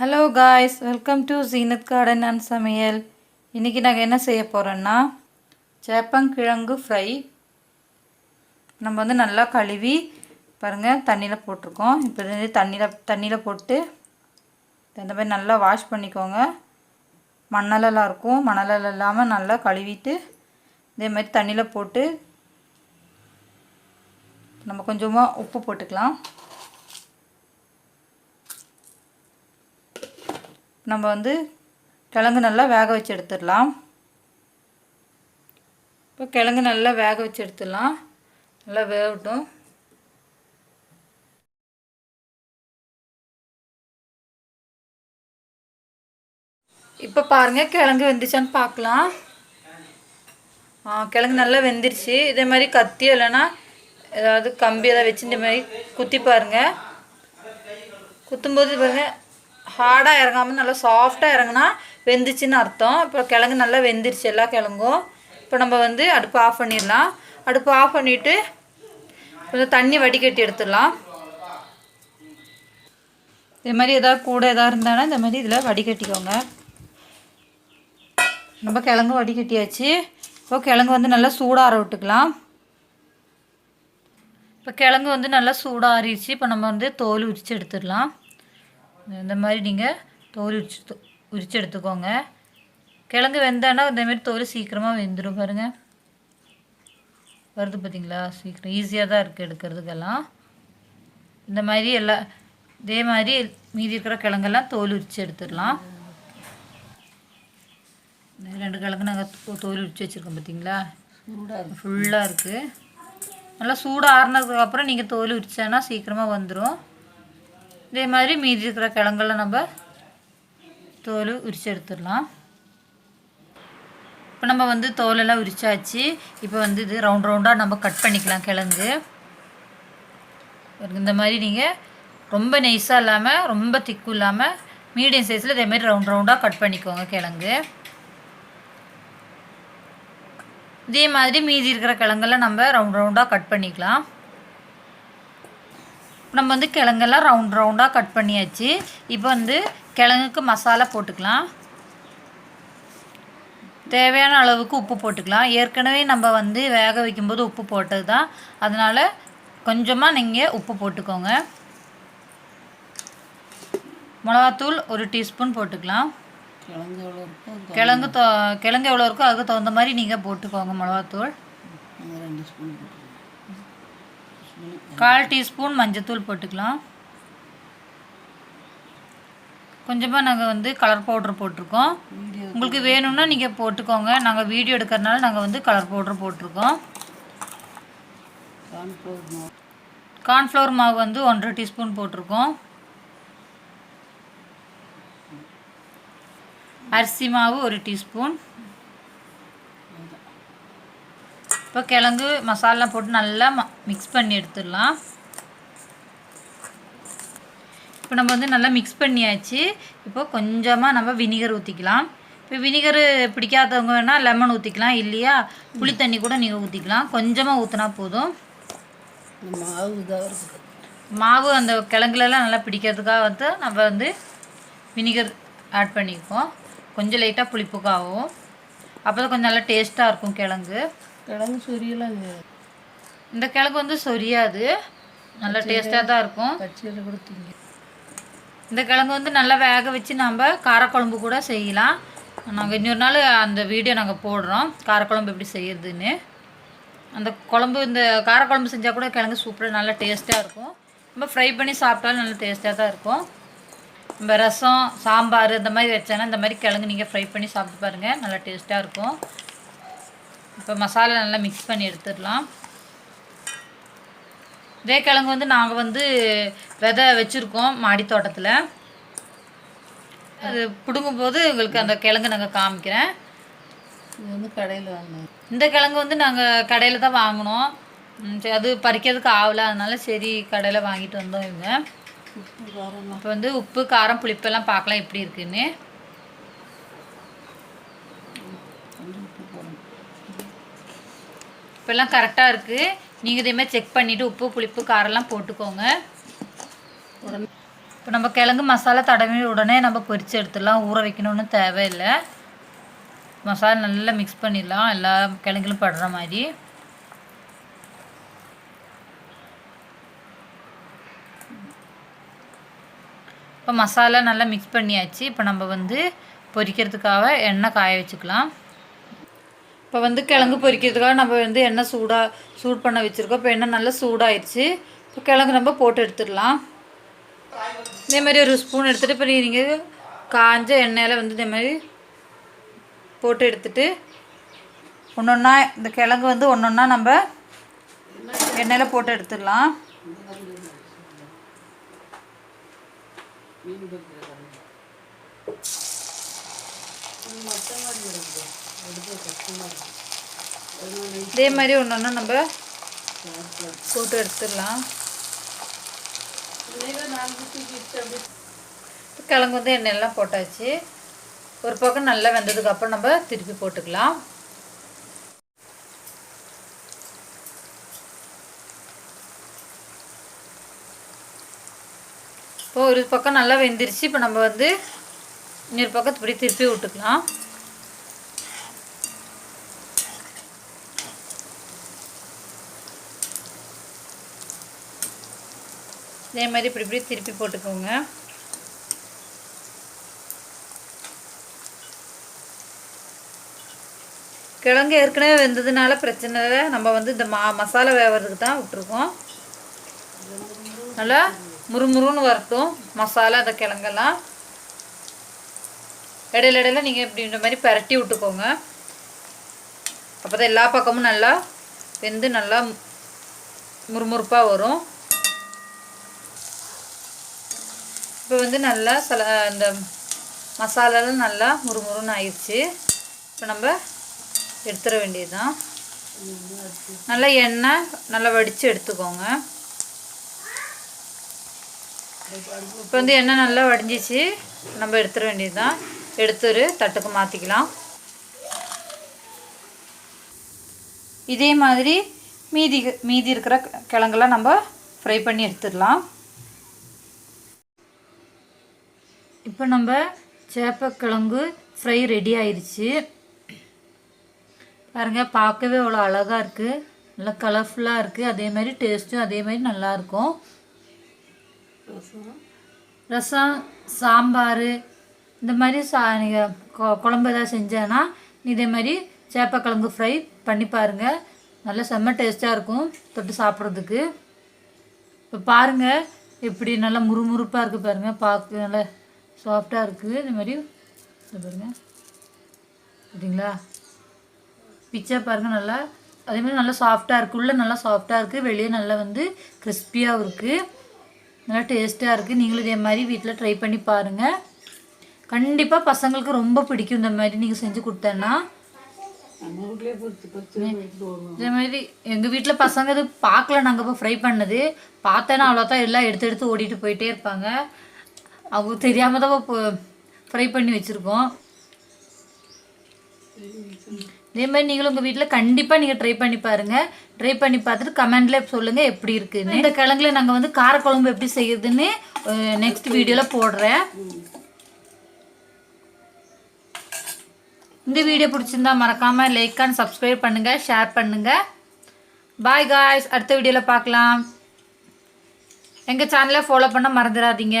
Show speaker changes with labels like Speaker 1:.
Speaker 1: Hello guys welcome to Zeenath garden and சமையல் இன்றைக்கி நாங்கள் என்ன செய்ய போகிறோன்னா சேப்பங்கிழங்கு ஃப்ரை நம்ம வந்து நல்லா கழுவி பாருங்கள் தண்ணியில் போட்டிருக்கோம். இப்போ தண்ணியில் தண்ணியில் போட்டு இந்த மாதிரி நல்லா வாஷ் பண்ணிக்கோங்க. மணலெல்லாம் இருக்கும். மணலெல்லாம் இல்லாமல் நல்லா கழுவிட்டு இதே மாதிரி தண்ணியில் போட்டு நம்ம கொஞ்சமாக உப்பு போட்டுக்கலாம். நம்ம வந்து கிழங்கு நல்லா வேக வச்சு எடுத்துடலாம். இப்போ கிழங்கு நல்லா வேக வச்சு எடுத்துடலாம். நல்லா வேகட்டும். இப்போ பாருங்கள் கிழங்கு வெந்துச்சான்னு பார்க்கலாம். ஆ கிழங்கு நல்லா வெந்துருச்சு. இதே மாதிரி கத்தி இல்லைன்னா ஏதாவது கம்பி ஏதாவது வச்சு இந்த மாதிரி குத்தி பாருங்கள் குத்தும்போது பாருங்கள் ஹார்டாக இறங்காமல் நல்லா சாஃப்டாக இறங்குனா வெந்துச்சுன்னு அர்த்தம். இப்போ கிழங்கு நல்லா வெந்துருச்சு எல்லா கிழங்கும். இப்போ நம்ம வந்து அடுப்பு ஆஃப் பண்ணிடலாம். அடுப்பு ஆஃப் பண்ணிவிட்டு கொஞ்சம் தண்ணி வடிகட்டி எடுத்துடலாம். இது மாதிரி எதாவது கூட எதாவது இருந்தானா இந்த மாதிரி இதில் வடிகட்டிக்கோங்க. நம்ம கிழங்கு வடிகட்டியாச்சு. இப்போ கிழங்கு வந்து நல்லா சூடாக விட்டுக்கலாம். இப்போ கிழங்கு வந்து நல்லா சூடாக ஆறிடுச்சு இப்போ நம்ம வந்து தோல் உரித்து எடுத்துடலாம். இந்த மாதிரி நீங்கள் தோல் உரிச்சு உரிச்சு எடுத்துக்கோங்க. கிழங்கு வெந்தானா இந்தமாரி தோல் சீக்கிரமாக வெந்துடும் பாருங்கள் வருது பார்த்தீங்களா சீக்கிரம் ஈஸியாக தான் இருக்குது எடுக்கிறதுக்கெல்லாம். இந்த மாதிரி எல்லா இதே மாதிரி மீதி இருக்கிற கிழங்கெல்லாம் தோல் உரித்து எடுத்துடலாம். ரெண்டு கிழங்கு நாங்கள் தோல் உரித்து வச்சுருக்கோம் பார்த்தீங்களா ஃபுல்லாக இருக்குது நல்லா சூடாக ஆறுனதுக்கப்புறம் நீங்கள் தோல் உரிச்சானா சீக்கிரமாக வந்துடும் இதே மாதிரி மீதி இருக்கிற கிழங்கெல்லாம் நம்ம தோல் உரித்து எடுத்துடலாம் இப்போ நம்ம வந்து தோலெல்லாம் உரிச்சாச்சு. இப்போ வந்து இது ரவுண்ட் ரவுண்டாக நம்ம கட் பண்ணிக்கலாம் கிழங்கு. இந்த மாதிரி நீங்கள் ரொம்ப நெய்ஸாக இல்லாமல் ரொம்ப திக்கும் இல்லாமல் மீடியம் சைஸில் இதே மாதிரி ரவுண்ட் ரவுண்டாக கட் பண்ணிக்கோங்க கிழங்கு. இதே மாதிரி மீதி இருக்கிற கிழங்கெல்லாம் நம்ம ரவுண்ட் ரவுண்டாக கட் பண்ணிக்கலாம். நம்ம வந்து கிழங்கெல்லாம் ரவுண்ட் ரவுண்டாக கட் பண்ணியாச்சு. இப்போ வந்து கிழங்குக்கு மசாலா போட்டுக்கலாம். தேவையான அளவுக்கு உப்பு போட்டுக்கலாம். ஏற்கனவே நம்ம வந்து வேக வைக்கும்போது உப்பு போட்டது தான் அதனால் கொஞ்சமாக நீங்கள் உப்பு போட்டுக்கோங்க. மிளகாத்தூள் ஒரு டீஸ்பூன் போட்டுக்கலாம்.
Speaker 2: கிழங்கு எவ்வளோ இருக்கோ அது
Speaker 1: கிழங்கு தோ கிழங்கு எவ்வளோ இருக்கோ அதுக்கு தகுந்த மாதிரி நீங்கள் போட்டுக்கோங்க மிளகாத்தூள்.
Speaker 2: ரெண்டு ஸ்பூன்
Speaker 1: கால் டீஸ்பூன் மஞ்சத்தூள் போட்டுக்கலாம். கொஞ்சமாக நாங்கள் வந்து கலர் பவுடர் போட்டிருக்கோம். உங்களுக்கு வேணும்னா நீங்கள் போட்டுக்கோங்க. நாங்கள் வீடியோ எடுக்கிறனால நாங்கள் வந்து கலர் பவுட்ரு போட்டிருக்கோம்.
Speaker 2: மாவு
Speaker 1: கார்ன்ஃப்ளவர் மாவு வந்து ஒன்றரை டீஸ்பூன் போட்டிருக்கோம். அரிசி மாவு ஒரு டீஸ்பூன். இப்போ கிழங்கு மசாலா போட்டு நல்லா மிக்ஸ் பண்ணி எடுத்துடலாம். இப்போ நம்ம வந்து நல்லா மிக்ஸ் பண்ணியாச்சு. இப்போ கொஞ்சமாக நம்ம வினிகர் ஊற்றிக்கலாம் இப்போ வினிகர் பிடிக்காதவங்க வேணால் லெமன் ஊற்றிக்கலாம் இல்லையா? புளி தண்ணி கூட நீங்கள் ஊற்றிக்கலாம் கொஞ்சமாக ஊற்றினா போதும்.
Speaker 2: மாவு இதாக இருக்குது.
Speaker 1: மாவு அந்த கிழங்குலலாம் நல்லா பிடிக்கிறதுக்காக வந்து நம்ம வந்து வினிகர் ஆட் பண்ணிக்குவோம். கொஞ்சம் லைட்டாக புளிப்புக்காகவும். அப்போ தான் கொஞ்சம் நல்லா டேஸ்ட்டாக இருக்கும் கிழங்கு.
Speaker 2: கிழங்கு சொரியெல்லாம் இது
Speaker 1: இந்த கிழங்கு வந்து சொரியாது. நல்லா டேஸ்ட்டாக தான் இருக்கும்.
Speaker 2: பச்சையில் கூட திங்க.
Speaker 1: இந்த கிழங்கு வந்து நல்லா வேக வச்சு நம்ம காரக்குழம்பு கூட செய்யலாம். நாங்கள் இன்னொரு நாள் அந்த வீடியோ நாங்கள் போடுறோம். காரக்குழம்பு எப்படி செய்யறதுன்னு. அந்த குழம்பு இந்த காரக்குழம்பு செஞ்சால் கூட கிழங்கு சூப்பராக நல்லா டேஸ்ட்டாக இருக்கும். நம்ம ஃப்ரை பண்ணி சாப்பிட்டாலும் நல்லா டேஸ்ட்டாக தான் இருக்கும். நம்ம ரசம் சாம்பார் இந்த மாதிரி வச்சேன்னா இந்த மாதிரி கிழங்கு நீங்கள் ஃப்ரை பண்ணி சாப்பிட்டு பாருங்கள் நல்லா டேஸ்ட்டாக இருக்கும். இப்போ மசாலா நல்லா மிக்ஸ் பண்ணி எடுத்துடலாம். இதே கிழங்கு வந்து நாங்கள் வந்து விதை வச்சுருக்கோம் மாடி தோட்டத்தில். அது பிடுங்கும்போது உங்களுக்கு அந்த கிழங்கு நாங்கள் காமிக்கிறேன்.
Speaker 2: இது வந்து கடையில் வாங்கினேன்
Speaker 1: இந்த கிழங்கு வந்து நாங்கள் கடையில் தான் வாங்கினோம். சரி, அது பறிக்கிறதுக்கு ஆகல. அதனால சரி கடையில் வாங்கிட்டு வந்தோம் இவங்க. இப்போ வந்து உப்பு காரம் புளிப்பெல்லாம் பார்க்கலாம் எப்படி இருக்குன்னு
Speaker 2: கொஞ்சம் உப்பு போடணும்
Speaker 1: இப்போல்லாம் கரெக்டாக இருக்குது நீங்கள் இதேமாதிரி செக் பண்ணிவிட்டு உப்பு புளிப்பு காரம்லாம் போட்டுக்கோங்க. இப்போ நம்ம கிழங்கு மசாலா தடவி உடனே நம்ம பொரிச்சு எடுத்துடலாம். ஊற வைக்கணும்னு தேவையில்லை. மசாலா நல்லா மிக்ஸ் பண்ணிடலாம். எல்லா கிழங்கிலும் படுற மாதிரி. இப்போ மசாலா நல்லா மிக்ஸ் பண்ணியாச்சு. இப்போ நம்ம வந்து பொரிக்கிறதுக்காக எண்ணெய் காய வச்சுக்கலாம். இப்போ வந்து கிழங்கு பொரிக்கிறதுக்காக நம்ம வந்து எண்ணெய் சூடாக சூட் பண்ண வச்சுருக்கோம். இப்போ எண்ணெய் நல்லா சூடாயிடுச்சு இப்போ கிழங்கு நம்ம போட்டு எடுத்துடலாம். இதே மாதிரி ஒரு ஸ்பூன் எடுத்துகிட்டு இப்போ நீங்கள் காஞ்ச எண்ணெயில் வந்து இதே மாதிரி போட்டு எடுத்துட்டு ஒன்று ஒன்றா இந்த கிழங்கு வந்து ஒன்று ஒன்றா நம்ம எண்ணெயில் போட்டு எடுத்துடலாம். இதே மாதிரி ஒன்று ஒன்று நம்ம போட்டு எடுத்துடலாம். கிழங்கு வந்து எண்ணெயெல்லாம் போட்டாச்சு. ஒரு பக்கம் நல்லா வெந்ததுக்கு அப்புறம் நம்ம திருப்பி போட்டுக்கலாம். இப்போ ஒரு பக்கம் நல்லா வெந்துருச்சு. இப்போ நம்ம வந்து இன்னொரு பக்கம் இப்படி திருப்பி விட்டுக்கலாம். இதே மாதிரி இப்படி இப்படி திருப்பி போட்டுக்கோங்க. கிழங்கு ஏற்கனவே வெந்ததுனால பிரச்சனை இல்லை. நம்ம வந்து இந்த மா மசாலா வேவறதுக்கு தான் விட்டுருக்கோம். நல்லா முறுமுறுன்னு வரட்டும் மசாலா அந்த கிழங்கெல்லாம். இடையில இடையில நீங்கள் இப்படி இந்த மாதிரி பரட்டி விட்டுக்கோங்க. அப்போ தான் எல்லா பக்கமும் நல்லா வெந்து நல்லா முறுமுறுப்பாக வரும். இப்போ வந்து நல்லா சில அந்த மசாலாலாம் நல்லா முறுமுறுன்னு ஆயிடுச்சு. இப்போ நம்ம எடுத்துட வேண்டியதுதான். நல்லா எண்ணெய் நல்லா வடித்து எடுத்துக்கோங்க. இப்போ வந்து எண்ணெய் நல்லா வடிஞ்சிச்சு. நம்ம எடுத்துட வேண்டியதுதான். எடுத்து ஒரு தட்டுக்கு மாற்றிக்கலாம் இதே மாதிரி மீதி மீதி இருக்கிற கிழங்கெல்லாம் நம்ம ஃப்ரை பண்ணி எடுத்துடலாம். இப்போ நம்ம சேப்பக்கிழங்கு ஃப்ரை ரெடி ஆயிடுச்சு பாருங்கள் பார்க்கவே அவ்வளோ அழகாக இருக்குது நல்லா கலர்ஃபுல்லாக இருக்குது அதே மாதிரி டேஸ்ட்டும் அதே மாதிரி நல்லாயிருக்கும் ரசம் சாம்பார் இந்த மாதிரி சா நீங்கள் குழம்பு எதாவது செஞ்சேன்னா இதே மாதிரி சேப்பக்கிழங்கு ஃப்ரை பண்ணி பாருங்கள் நல்லா செம்ம டேஸ்ட்டாக இருக்கும் தொட்டு சாப்பிட்றதுக்கு. இப்போ பாருங்கள் எப்படி நல்லா முறுமுறுப்பாக இருக்குது பாருங்கள் பார்க்க நல்லா சாஃப்டாக இருக்குது இந்த மாதிரி. பாருங்கள் சரிங்களா பிச்சா பாருங்கள் நல்லா. அதே மாதிரி நல்லா சாஃப்டாக இருக்குது உள்ளே நல்லா சாஃப்டாக இருக்குது வெளியே நல்லா வந்து கிறிஸ்பியாகவும் இருக்குது நல்லா டேஸ்ட்டாக இருக்குது நீங்களும் இதே மாதிரி வீட்டில் ட்ரை பண்ணி பாருங்கள் கண்டிப்பாக பசங்களுக்கு ரொம்ப பிடிக்கும் இந்த மாதிரி நீங்கள் செஞ்சு கொடுத்தேன்னா. இதே மாதிரி எங்கள் வீட்டில் பசங்க இது பார்க்கல நாங்கள் இப்போ ஃப்ரை பண்ணது. பார்த்தேன்னா அவ்வளோதான் எல்லாம் எடுத்து எடுத்து ஓடிட்டு போயிட்டே இருப்பாங்க. அவங்க தெரியாமல் தான் ஃப்ரை பண்ணி வச்சுருக்கோம். இதே மாதிரி நீங்களும் உங்கள் வீட்டில் கண்டிப்பாக நீங்கள் ட்ரை பண்ணி பாருங்கள் ட்ரை பண்ணி பார்த்துட்டு கமெண்டில் சொல்லுங்கள் எப்படி இருக்குன்னு. இந்த கிழங்குல நாங்கள் வந்து காரக்குழம்பு எப்படி செய்யுதுன்னு நெக்ஸ்ட் வீடியோவில் போடுறேன். இந்த வீடியோ பிடிச்சிருந்தா மறக்காமல் லைக் அண்ட் சப்ஸ்கிரைப் பண்ணுங்கள் ஷேர் பண்ணுங்கள் பாய் காய்ஸ் அடுத்த வீடியோவில் பார்க்கலாம். எங்கள் சேனலை ஃபாலோ பண்ண மறந்துடாதீங்க.